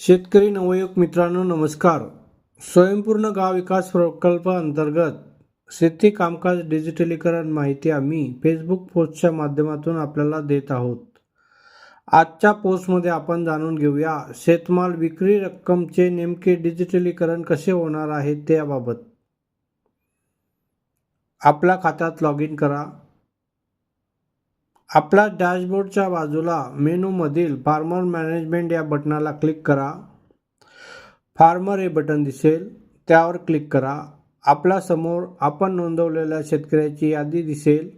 शेतकरी नवयुवक मित्रांनो नमस्कार. स्वयंपूर्ण गाव विकास प्रकल्प अंतर्गत शेती कामकाज डिजिटलीकरण माहिती आम्ही फेसबुक पोस्टच्या माध्यमातून आपल्याला देत आहोत. आजच्या पोस्टमध्ये आपण जाणून घेऊया शेतमाल विक्री रक्कमचे नेमके डिजिटलीकरण कसे होणार आहे त्याबाबत. आपल्या खात्यात लॉग इन करा. आपल्या डॅशबोर्डच्या बाजूला मेनूमधील फार्मर मॅनेजमेंट या बटनाला क्लिक करा. फार्मर हे बटन दिसेल त्यावर क्लिक करा. आपला समोर आपण नोंदवलेल्या शेतकऱ्याची यादी दिसेल.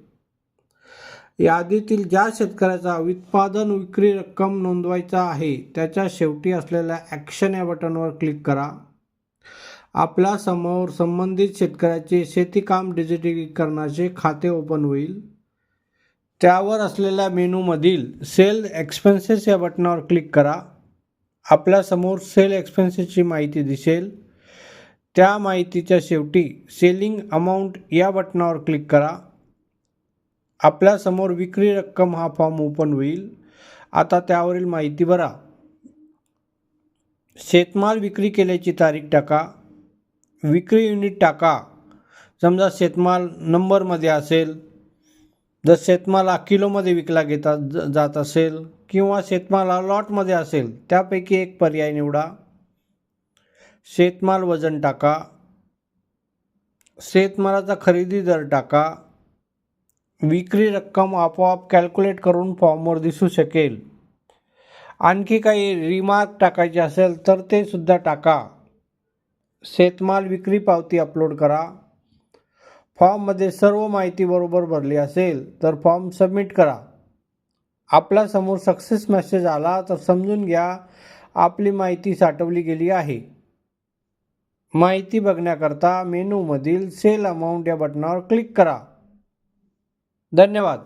यादीतील ज्या शेतकऱ्याचा उत्पादन विक्री रक्कम नोंदवायचा आहे त्याच्या शेवटी असलेल्या ॲक्शन या बटनवर क्लिक करा. आपल्यासमोर संबंधित शेतकऱ्याचे शेतीकाम डिजिटलीकरणाचे खाते ओपन होईल. त्यावर असलेल्या मेनूमधील सेल एक्सपेन्सेस या बटनावर क्लिक करा. आपल्यासमोर सेल एक्सपेन्सेसची माहिती दिसेल. त्या माहितीच्या शेवटी सेलिंग अमाऊंट या बटनावर क्लिक करा. आपल्यासमोर विक्री रक्कम हा फॉर्म ओपन होईल. आता त्यावरील माहिती भरा. शेतमाल विक्री केल्याची तारीख टाका. विक्री युनिट टाका. समजा शेतमाल नंबरमध्ये असेल. जर शेतमाल किलोमध्ये विकला घेता ज- जात असेल किंवा शेतमाल लॉटमध्ये असेल त्यापैकी एक पर्याय निवडा. शेतमाल वजन टाका. शेतमालाचा खरेदी दर टाका. विक्री रक्कम आपोआप कॅल्क्युलेट करून फॉर्मवर दिसू शकेल. आणखी काही रिमार्क टाकायचे असेल तर ते सुद्धा टाका. शेतमाल विक्री पावती अपलोड करा. फॉर्ममध्ये सर्व माहिती बरोबर भरली असेल तर फॉर्म सबमिट करा. आपल्यासमोर सक्सेस मेसेज आला तर समजून घ्या आपली माहिती साठवली गेली आहे. माहिती बघण्याकरता मेनूमधील सेल अमाऊंट या बटनावर क्लिक करा. धन्यवाद.